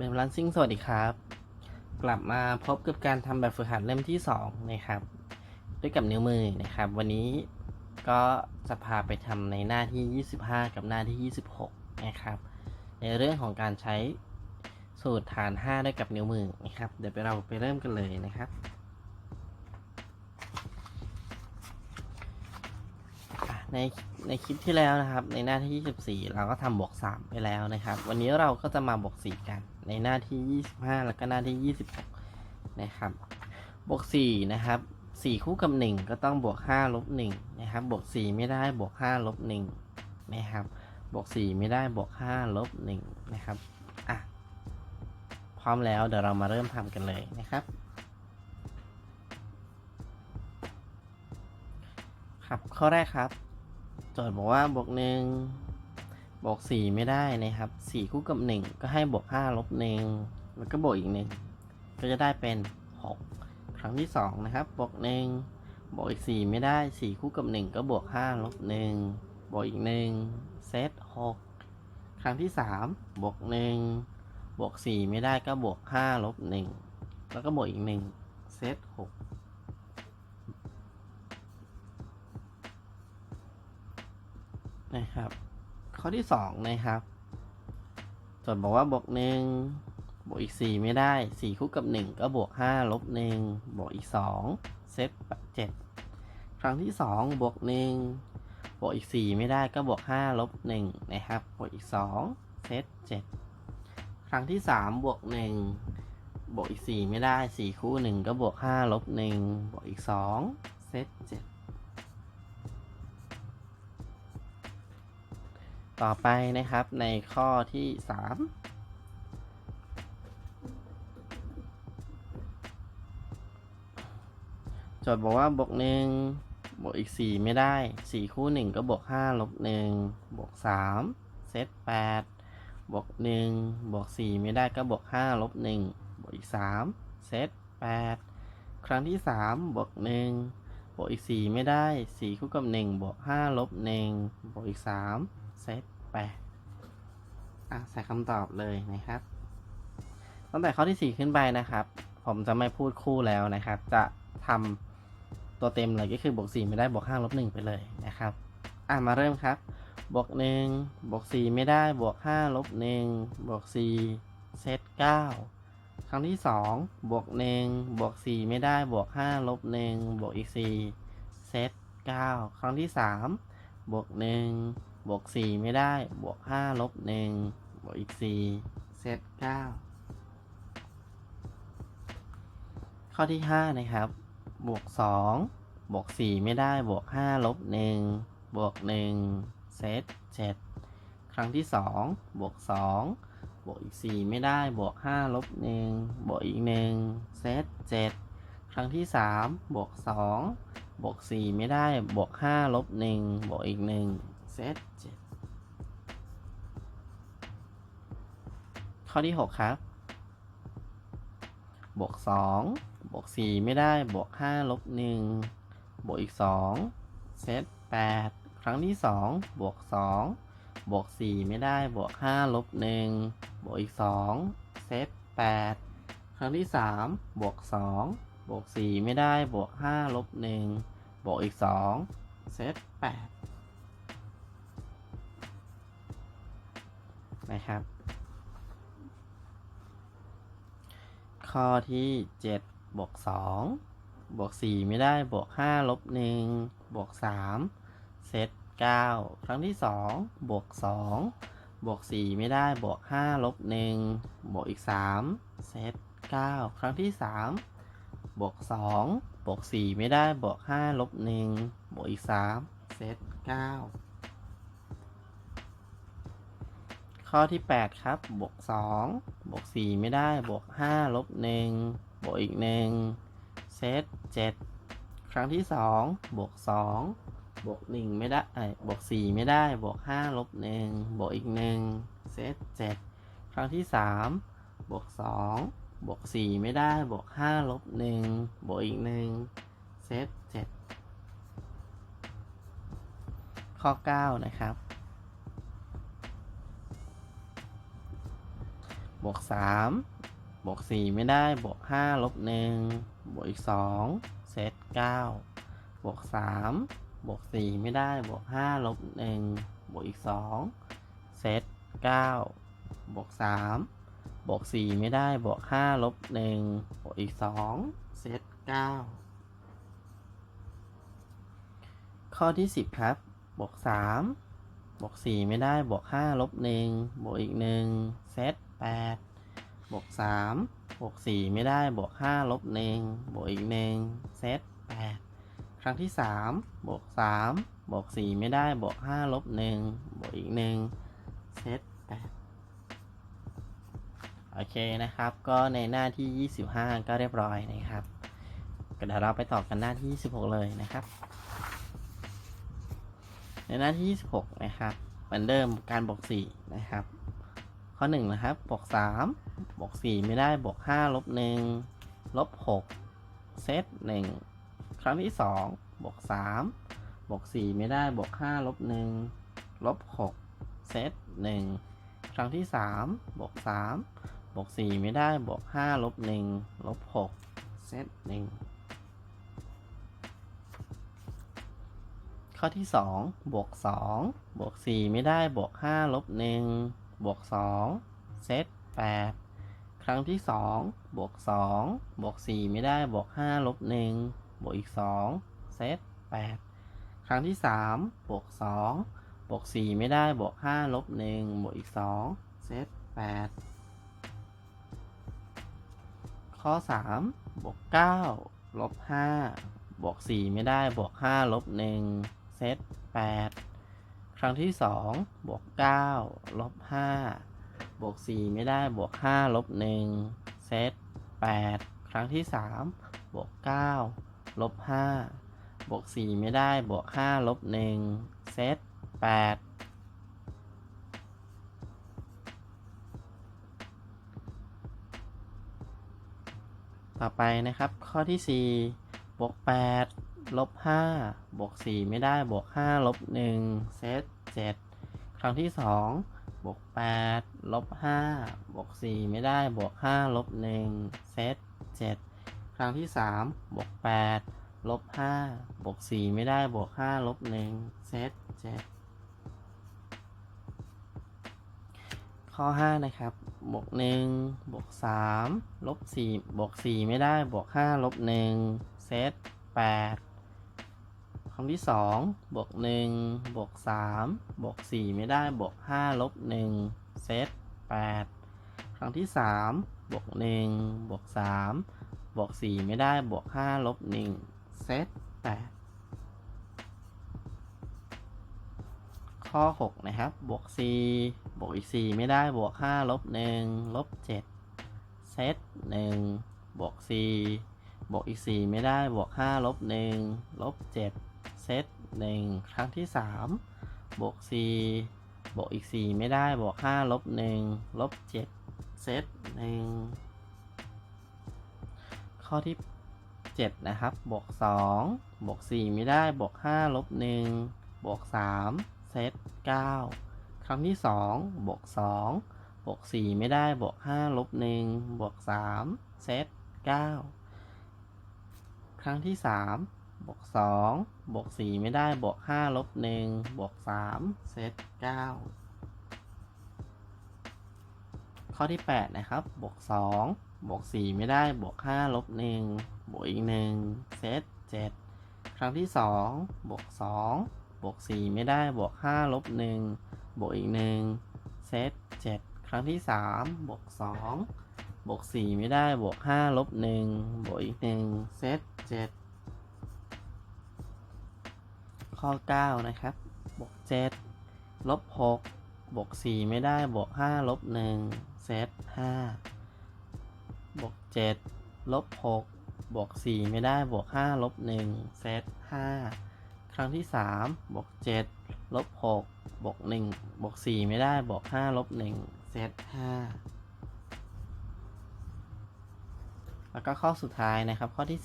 เบนลันซิ่งสวัสดีครับ กลับมาพบกับการทำแบบฝึกหัดเล่มที่ 2 นะครับ ด้วยกับนิ้วมือนะครับ วันนี้ก็จะพาไปทำในหน้าที่ 25 กับหน้าที่ 26 นะครับ ในเรื่องของการใช้สูตรฐาน 5 ด้วยกับนิ้วมือนะครับ เดี๋ยวไปเราไปเริ่มกันเลยนะครับ ในในคลิปที่แล้วนะครับ ในหน้าที่ 24 เราก็ทำบวก 3 ไปแล้วนะครับ วันนี้เราก็จะมาบวก 4 กัน ในหน้าที่ 25 แล้วก็หน้าที่ 26 นะครับ บวก 4 นะครับ 4 คู่กับ 1 ก็ต้องบวก 5 ลบ 1 นะครับ บวก 4 ไม่ได้บวก 5 ลบ 1 นะครับ บวก 4 ไม่ได้บวก 5 ลบ 1 นะครับ อะ พร้อมแล้วเดี๋ยวเรามาเริ่มทำกันเลยนะครับครับข้อแรกครับ โจทย์บอกว่าบวกหนึ่ง บวกสี่ไม่ได้นะครับสี่คู่กับหนึ่งก็ให้บวกห้าลบหนึ่งแล้วก็บวกอีกหนึ่งก็จะได้เป็นหกครั้งที่สองนะครับบวกหนึ่งบวกอีกสี่ไม่ได้สี่คู่กับหนึ่งก็บวกห้าลบหนึ่งบวกอีกหนึ่งเซตหกครั้งที่สามบวกหนึ่งบวกสี่ไม่ได้ก็บวกห้าลบหนึ่งแล้วก็บวกอีกหนึ่งเซตหกนะครับ อที่สองนะครับโจทย์บอกว่าบวกหนึ่งบวกอีกสี่ไม่ได้สี่คู่กับหนึ่งก็บวกห้าลบหนึ่งบวกอีกสองเซตเจ็ดครั้งที่สองบวกหนึ่งบวกอีกสี่ไม่ได้ก็บวกห้าลบหนึ่งนะครับบวกอีกสองเซตเจ็ดครั้งที่สามบวกหนึ่งบวกอีกสี่ไม่ได้สี่คู่หนึ่งก็บวกห้าลบหนึ่งบวกอีกสองเซตเจ็ด ต่อไปนะครับในข้อที่ 3 โจทย์บอกว่าบวกหนึ่งบวกอีก 4 ไม่ได้ 4 คู่ 1 ก็บวก 5 ลบ 1 บวก 3 เซต 8 บวก 1 บวก 4 ไม่ได้ก็บวก 5 ลบ 1 บวกอีก 3 เซต 8 ครั้งที่ 3 บวก 1 บวกอีก 4 ไม่ได้ 4 คู่กับ 1 บวก 5 ลบ 1 บวกอีก 3 เซตแปอะใส่คำตอบเลยนะครับ ตั้งแต่ข้อที่ 4 ขึ้นไปนะครับ ผมจะไม่พูดคู่แล้วนะครับ จะทำตัวเต็มเลยก็คือบวก 4 ไม่ได้บวก5ลบ1ไปเลยนะครับ อะมาเริ่มครับ บวก 1 บวก 4 ไม่ได้บวก5ลบ1บวก 4 เซต9ครั้งที่ 2 บวก 1 บวก 4 ไม่ได้บวก5ลบ1บวกอีก 4 เซต9ครั้งที่ 3 บวก 1 บวก4ไม่ได้ บวก5ลบ1บวกอีก4เซต9ข้อที่5นะครับ บวก2บวก4ไม่ได้ บวก5ลบ1บวก1เซต7ครั้งที่2บวก2บวกอีก4ไม่ได้ บวก5ลบ1บวกอีก1เซต7ครั้งที่3บวก2บวก4ไม่ได้ บวก5ลบ1บวกอีก1 เซต7ข้อที่ 6 ครับ บวก 2 บวก 4 ไม่ได้ บวก 5 ลบ 1 บวกอีก 2 เซต 8 ครั้งที่ 2 บวก 2 บวก 4 ไม่ได้ บวก 5 ลบ 1 บวกอีก 2 เซต 8 ครั้งที่ 3 บวก 2 บวก 4 ไม่ได้ บวก 5 ลบ 1 บวกอีก 2 เซต 8 นะครับ ข้อที่7บวก2บวก4ไม่ได้บวก5ลบ1บวก3เซต9ครั้งที่ 2 บวก 2 บวก 4 ไม่ได้บวก5ลบ1บวกอีก 3 เซต9ครั้งที่ 3 บวก 2 บวก 4 ไม่ได้บวก5ลบ1บวกอีก 3 เซต9 ข้อที่ 8 ครับ บวก 2 บวก 4 ไม่ได้ บวก 5 ลบ 1 บวกอีก 1 เซต 7 ครั้งที่ 2 บวก 2 บวก 1 ไม่ได้ บวก 4 ไม่ได้ บวก 5 ลบ 1 บวกอีก 1 เซต 7 ครั้งที่ 3 บวก 2 บวก 4 ไม่ได้ บวก 5 ลบ 1 บวกอีก 1 เซต 7 ข้อ 9 นะครับ บวกสามบวกสี่ไม่ได้ บวกห้าลบหนึ่งบวกอีกสองเซตเก้าบวกสามบวกสี่ไม่ได้ บวกห้าลบหนึ่งบวกอีกสองเซตเก้าบวกสามบวกสี่ไม่ได้ บวกห้าลบหนึ่งบวกอีกสองเซตเก้าข้อที่สิบครับ บวกสามบวกสี่ไม่ได้ บวกห้าลบหนึ่งบวกอีกหนึ่งเซต แปดบวกสามบวกสี่ไม่ได้บวกห้าลบหนึ่งบวกอีกหนึ่งเซตแปดครั้งที่สามบวกสามบวกสี่ไม่ได้บวกห้าลบหนึ่งบวกอีกหนึ่งเซตแปดโอเคนะครับ ก็ในหน้าที่ 25 ก็เรียบร้อยนะครับก็เดี๋ยวเราไปต่อกันหน้าที่ 26 เลยนะครับ ในหน้าที่ 26 นะครับเหมือนเดิมการบวก4นะครับ ข้อ1นะครับบวก3บวก4ไม่ได้บวก5ลบ1ลบ6เซต1ครั้งที่2บวก3บวก4ไม่ได้บวก5ลบ1ลบ6เซต1ครั้งที่3บวก3บวก4ไม่ได้บวก5ลบ1ลบ6เซต1ข้อที่ 2 บวก 2 บวก 4 ไม่ได้บวก5ลบ1 บวก2เซต8ครั้งที่ 2 บวก 2 บวก 4 ไม่ได้ บวก 5 ลบ 1 บวกอีก 2 เซต8ครั้งที่ 3 บวก 2 บวก 4 ไม่ได้ บวก 5 ลบ 1 บวกอีก 2 เซต8ข้อ 3 บวก 9 ลบ 5 บวก 4 ไม่ได้ บวก 5 ลบ 1 เซต8 ครั้งที่ 2 บวก 9 ลบ 5 บวก 4 ไม่ได้ บวก 5 ลบ 1 เซต 8 ครั้งที่ 3 บวก 9 ลบ 5 บวก 4 ไม่ได้ บวก 5 ลบ 1 เซต 8ต่อไปนะครับ ข้อที่ 4 บวก 8 ลบ5บวก4ไม่ได้บวก5ลบ1เซต7ครั้งที่2บวก8ลบ5บวก4ไม่ได้บวก5ลบ1เซต7ครั้งที่3บวก8ลบ5บวก4ไม่ได้บวก5ลบ1เซต7ข้อ5นะครับบวก1บวก3ลบ4บวก4ไม่ได้บวก5ลบ1เซต8 คำที่2บวก1บวก3บวก4ไม่ได้บวก5ลบ1เซต8ครั้งที่3บวก1บวก3บวก4ไม่ได้บวก5ลบ1เซต8ข้อ6นะครับ บวก4บวกอีก4ไม่ได้บวก5ลบ1ลบ7เซต1บวก4บวกอีก4ไม่ได้บวก5ลบ1ลบ7 เซต1ครั้งที่ 3 บวก 4 บวกอีก 4 ไม่ได้ บวก 5 ลบ 1 ลบ 7 เซต1ข้อที่ 7 นะครับ บวก 2 บวก 4 ไม่ได้ บวก 5 ลบ 1 บวก 3 เซต9 ครั้งที่ 2 บวก 2 บวก 4 ไม่ได้ บวก 5 ลบ 1 บวก 3 เซต9 ครั้งที่ 3 บวก2บวก4ไม่ได้ บวก5ลบ1บวก3เซต9ข้อที่8นะครับ บวก2บวก4ไม่ได้ บวก5ลบ1บวกอีก1เซต7ครั้งที่2บวก2บวก4ไม่ได้ บวก5ลบ1บวกอีก1เซต7ครั้งที่3บวก2บวก4ไม่ได้ บวก5ลบ1บวกอีก1เซต7 ข้อ 9 นะครับ บวก7ลบ6บวก 4 ไม่ได้ บวก 5 ลบ1เซต5บวก 7 ลบ 6 บวก 4 ไม่ได้ บวก 5 ลบ1เซต5ครั้งที่ 3 บวก 7 ลบ 6 บวก 1 บวก 4 ไม่ได้ บวก 5 ลบ1เซต5แล้วก็ข้อสุดท้ายนะครับ ข้อที่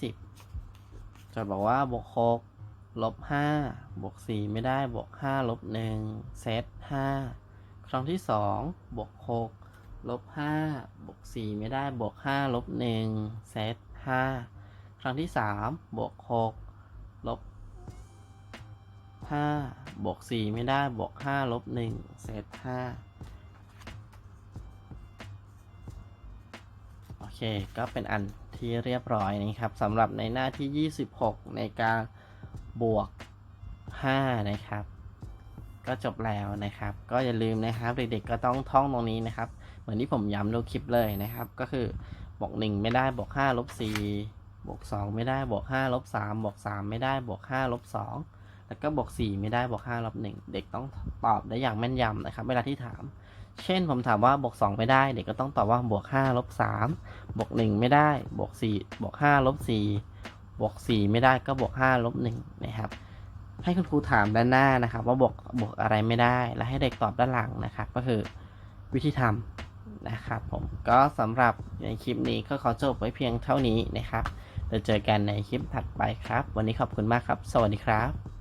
10 จะบอกว่าบวก 6 ลบ5บวก4ไม่ได้บวก5ลบ1เซต5ครั้งที่2บวก6ลบห้าบวกสี่ไม่ได้บวกห้าลบหนึ่งเซตห้าครั้งที่สามบวกหกลบห้าบวกสี่ไม่ได้บวกห้าลบหนึ่งเซตห้าโอเค ก็เป็นอันที่เรียบร้อยนะครับสำหรับในหน้าที่ 26 ในการ บวก 5 นะครับ ก็จบแล้วนะครับ ก็อย่าลืมนะครับ เด็กๆก็ต้องท่องตรงนี้นะครับ เหมือนที่ผมย้ำดูคลิปเลยนะครับ ก็คือบวก1ไม่ได้บวก5ลบ4บวก2ไม่ได้บวก5ลบ3บวก3ไม่ได้บวก5ลบ2แล้วก็บวก4ไม่ได้บวก5ลบ1เด็กต้องตอบได้อย่างแม่นยำนะครับ เวลาที่ถามเช่นผมถามว่าบวก2ไม่ได้ เด็กก็ต้องตอบว่าบวก5ลบ3บวก1ไม่ได้บวก4บวก5ลบ4 บวก4ไม่ได้ก็บวก5ลบ1นะครับ ให้คุณครูถามด้านหน้านะครับ ว่าบวกบวกอะไรไม่ได้ แล้วให้เด็กตอบด้านหลังนะครับ ก็คือวิธีทำนะครับ ผมก็สำหรับในคลิปนี้ก็ขอจบไว้เพียงเท่านี้นะครับเดี๋ยวเจอกันในคลิปถัดไปครับ วันนี้ขอบคุณมากครับ สวัสดีครับ